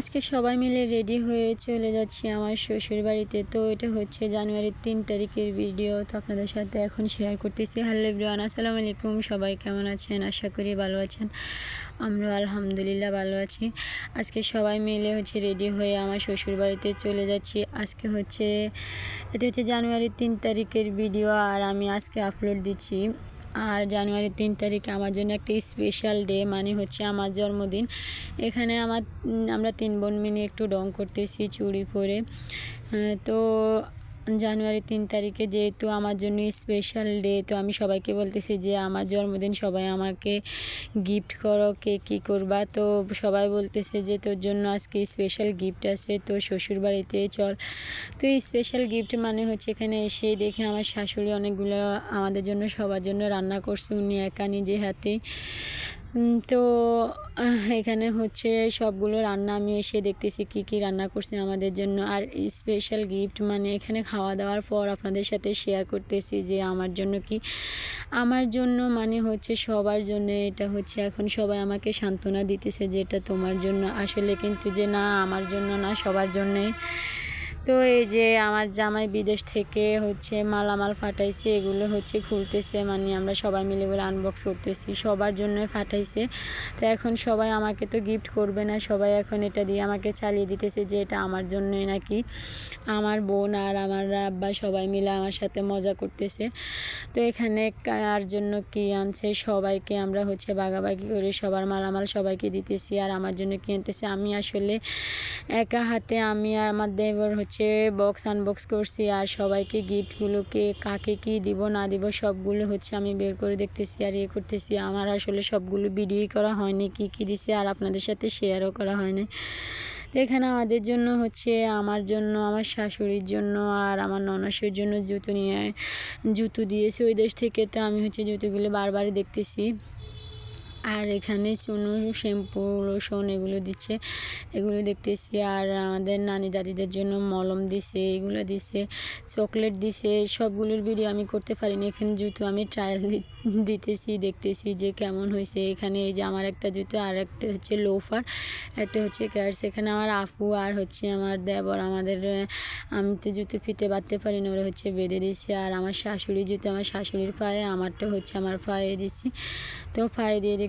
আজকে সবাই মিলে রেডি হয়ে চলে যাচ্ছি আমার শ্বশুর বাড়িতে তো এটা হচ্ছে জানুয়ারির তিন তারিখের ভিডিও। তো আপনাদের সাথে এখন শেয়ার করতেছি। হ্যালো এভরিওয়ান আসসালামু আলাইকুম। সবাই কেমন আছেন? আশা করি ভালো আছেন। আমরা আলহামদুলিল্লাহ ভালো আছি। আজকে সবাই মিলে হচ্ছে রেডি হয়ে আমার শ্বশুর বাড়িতে চলে যাচ্ছি। আজকে হচ্ছে, এটা হচ্ছে জানুয়ারির তিন তারিখের ভিডিও আর আমি আজকে আপলোড দিচ্ছি। আর জানুয়ারির তিন তারিখে আমার জন্য একটা স্পেশাল ডে মানে হচ্ছে আমার জন্মদিন। এখানে আমার আমরা তিন বোন মিলে একটু ডং করতেছি, চুড়ি পরে। তো জানুয়ারি তিন তারিখে যেহেতু আমার জন্য স্পেশাল ডে তো আমি সবাইকে বলতেছি যে আমার জন্মদিন, সবাই আমাকে গিফট করো, কে কী করবা। তো সবাই বলতেছে যে তোর জন্য আজকে স্পেশাল গিফট আছে তো শ্বশুর বাড়িতে চল। তো স্পেশাল গিফট মানে হচ্ছে এখানে এসে দেখে আমার শাশুড়ি অনেকগুলো আমাদের জন্য, সবার জন্য রান্না করছে। উনি একা নিজে হাতে তো এখানে হচ্ছে সবগুলো রান্না আমি এসে দেখতেছি কি কি রান্না করছে আমাদের জন্য। আর স্পেশাল গিফট মানে এখানে খাওয়া দাওয়ার পর আপনাদের সাথে শেয়ার করতেছি যে আমার জন্য কি, আমার জন্য মানে হচ্ছে সবার জন্য এটা হচ্ছে এখন সবাই আমাকে সান্ত্বনা দিতেছে যে এটা তোমার জন্য। আসলে কিন্তু যে না, আমার জন্য না, সবার জন্যে তো এই যে আমার জামাই বিদেশ থেকে হচ্ছে মালামাল ফাটাইছে, এগুলো হচ্ছে খুলতেছে মানে আমরা সবাই মিলে এগুলো আনবক্স করতেছি, সবার জন্য ফাটাইছে। তো এখন সবাই আমাকে তো গিফট করবে না, সবাই এখন এটা দিয়ে আমাকে চালিয়ে দিতেছে যে এটা আমার জন্যই নাকি। আমার বোন আর আমার আব্বা সবাই মিলে আমার সাথে মজা করতেছে। তো এখানে কার জন্য কি আনছে সবাইকে আমরা হচ্ছে বাগাবাগি করে সবার মালামাল সবাইকে দিতেছি, আর আমার জন্য কি আনতেছে আমি আসলে একা হাতে আমি আর আমার দেবর হচ্ছে বক্স আনবক্স করছি আর সবাইকে গিফটগুলোকে কাকে কি দিব, না দিব, সবগুলো হচ্ছে আমি বের করে দেখতেছি আর ইয়ে করতেছি। আমার আসলে সবগুলো ভিডিওই করা হয়নি, কি কি দিছে আর আপনাদের সাথে শেয়ারও করা হয়নি। এখানে আমাদের জন্য হচ্ছে আমার জন্য, আমার শাশুড়ির জন্য আর আমার ননাসের জন্য জুতো নিয়ে, জুতো দিয়েছে ওই দেশ থেকে। তো আমি হচ্ছে জুতোগুলো বারবার দেখতেছি। আর এখানে চুনু, শ্যাম্পু, লোশন এগুলো দিচ্ছে। এগুলো দেখতেছি। আর আমাদের নানি দাদিদের জন্য মলম দিছে, এগুলো দিছে, চকলেট দিছে। সবগুলোর ভিডিও আমি করতে পারিনি। এখানে জুতো আমি ট্রায়াল দিতেছি, দেখতেছি যে কেমন হয়েছে। এখানে এই যে আমার একটা জুতো আর একটা হচ্ছে লোফার একটা হচ্ছে ক্যাটস এখানে আমার আপু আর হচ্ছে আমার দেবর, আমাদের, আমি তো জুতো ফিতে বাঁধতে পারি না ওরা হচ্ছে বেঁধে দিচ্ছে আর আমার শাশুড়ি জুতো আমার শাশুড়ির পায়ে, আমারটা হচ্ছে আমার পায়ে দিচ্ছি তো পায়ে দিয়ে